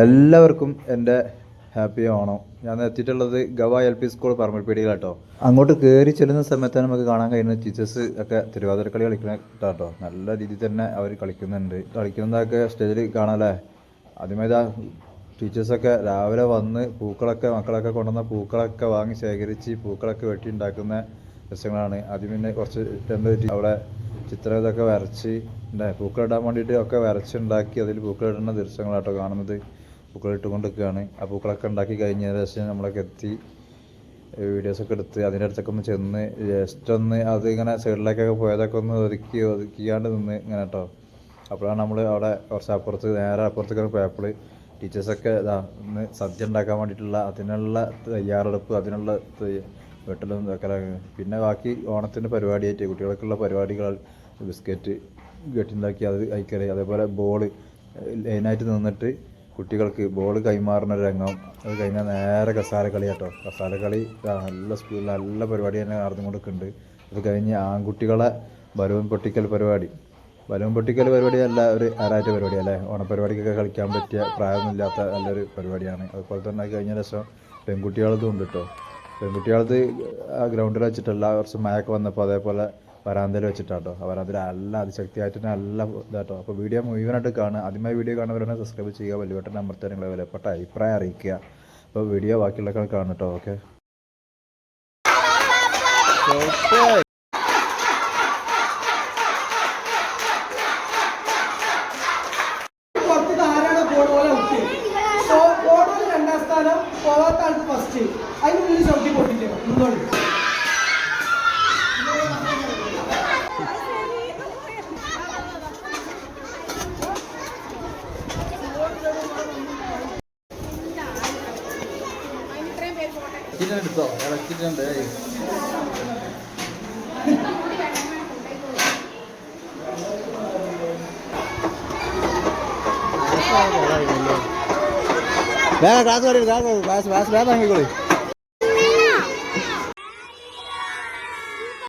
എല്ലാവർക്കും എന്റെ ഹാപ്പി ഓണം. ഞാൻ എത്തിയിട്ടുള്ളത് ഗവ എൽ പി സ്കൂൾ പറമ്പൽപ്പേടിയിലാട്ടോ അങ്ങോട്ട് കയറി ചെല്ലുന്ന സമയത്ത് നമുക്ക് കാണാൻ കഴിയുന്ന ടീച്ചേഴ്സ് ഒക്കെ തിരുവാതിര കളി കളിക്കുന്ന കേട്ടോ നല്ല രീതിയിൽ തന്നെ അവർ കളിക്കുന്നുണ്ട്. കളിക്കുന്നതൊക്കെ സ്റ്റേജിൽ കാണാമല്ലേ ആദ്യമേ ഇതാ ടീച്ചേഴ്സൊക്കെ രാവിലെ വന്ന് പൂക്കളൊക്കെ മക്കളൊക്കെ കൊണ്ടുവന്ന പൂക്കളൊക്കെ വാങ്ങി ശേഖരിച്ച് പൂക്കളൊക്കെ വെട്ടി ഉണ്ടാക്കുന്ന ദൃശ്യങ്ങളാണ്. ആദ്യം പിന്നെ കുറച്ച് രണ്ട് അവിടെ ചിത്രം ഇതൊക്കെ വരച്ച് പൂക്കളിടാൻ വേണ്ടിയിട്ട് ഒക്കെ വരച്ചുണ്ടാക്കി അതിൽ പൂക്കളിടുന്ന ദൃശ്യങ്ങളാട്ടോ കാണുന്നത്. പൂക്കളിട്ടുകൊണ്ട് നിൽക്കുകയാണ് ആ പൂക്കളൊക്കെ ഉണ്ടാക്കി കഴിഞ്ഞ ശേഷം നമ്മളൊക്കെ എത്തി വീഡിയോസൊക്കെ എടുത്ത് അതിന്റെ അടുത്തൊക്കെ ഒന്ന് ചെന്ന് ജസ്റ്റ് ഒന്ന് അത് ഇങ്ങനെ സൈഡിലേക്കൊക്കെ പോയതൊക്കെ ഒന്ന് ഒതുക്കി ഒതുക്കിയാണ്ട് നിന്ന് ഇങ്ങനെ കേട്ടോ അപ്പോഴാണ് നമ്മൾ അവിടെ കുറച്ച് അപ്പുറത്ത് നേരെ അപ്പുറത്തേക്ക് പോയപ്പോൾ ടീച്ചേഴ്സൊക്കെ ഇതാ ഒന്ന് സദ്യ ഉണ്ടാക്കാൻ വേണ്ടിയിട്ടുള്ള അതിനുള്ള തയ്യാറെടുപ്പ് അതിനുള്ള വെട്ടലും ഇതൊക്കെ പിന്നെ ബാക്കി ഓണത്തിന്റെ പരിപാടിയായിട്ട് കുട്ടികൾക്കുള്ള പരിപാടികൾ ബിസ്ക്കറ്റ് കെട്ടിണ്ടാക്കി അത് കഴിക്കൽ അതേപോലെ ബോൾ ലൈനായിട്ട് നിന്നിട്ട് കുട്ടികൾക്ക് ബോൾ കൈമാറുന്ന ഒരു രംഗം. അത് കഴിഞ്ഞാൽ നേരെ കസാല കളി കേട്ടോ. കസാല കളി നല്ല സ്കൂളിൽ നല്ല പരിപാടി തന്നെ നടന്നുകൊണ്ടിരിക്കുന്നുണ്ട് അത് കഴിഞ്ഞ് ആൺകുട്ടികളെ ബലൂൺ പൊട്ടിക്കൽ പരിപാടി. ബലൂൺ പൊട്ടിക്കൽ പരിപാടി അല്ല ഒരു ആറായിട്ട് പരിപാടി അല്ലേ? ഓണപ്പരിപാടിക്കൊക്കെ കളിക്കാൻ പറ്റിയ പ്രായമൊന്നുമില്ലാത്ത നല്ലൊരു പരിപാടിയാണ്. അതുപോലെ തന്നെ കഴിഞ്ഞ ദിവസം പെൺകുട്ടികളതും ഉണ്ട് കേട്ടോ. പെൺകുട്ടികളത് ആ ഗ്രൗണ്ടിൽ വെച്ചിട്ടല്ല കുറച്ച് മഴയൊക്കെ വന്നപ്പോൾ അതേപോലെ വരാന്തയിൽ വെച്ചിട്ടാട്ടോ. വരാന്തയിൽ നല്ല അതിശക്തിയായിട്ട് നല്ല ഇതാട്ടോ. അപ്പോൾ വീഡിയോ മുഴുവനായിട്ട് കാണുക. ആദ്യമായി വീഡിയോ കാണുന്നവരാണ് സബ്സ്ക്രൈബ് ചെയ്യുക വലിയ നമ്പർ നിങ്ങളെ വിലപ്പെട്ട അഭിപ്രായം അറിയിക്കുക. അപ്പോൾ വീഡിയോ ബാക്കിയുള്ളതൊക്കെ കാണും കേട്ടോ. ഓക്കെ പോവാത്ത ആൾക്ക് ഫസ്റ്റ് ചവിട്ടി പൊട്ടില്ല മുന്നോട്ട് എടുത്തോ ഇളക്കിട്ടുണ്ട് വേഗം ക്ലാസ് കാര്യം ക്ലാസ് ക്ലാസ് ക്ലാസ് വേഗം വാങ്ങിക്കോളി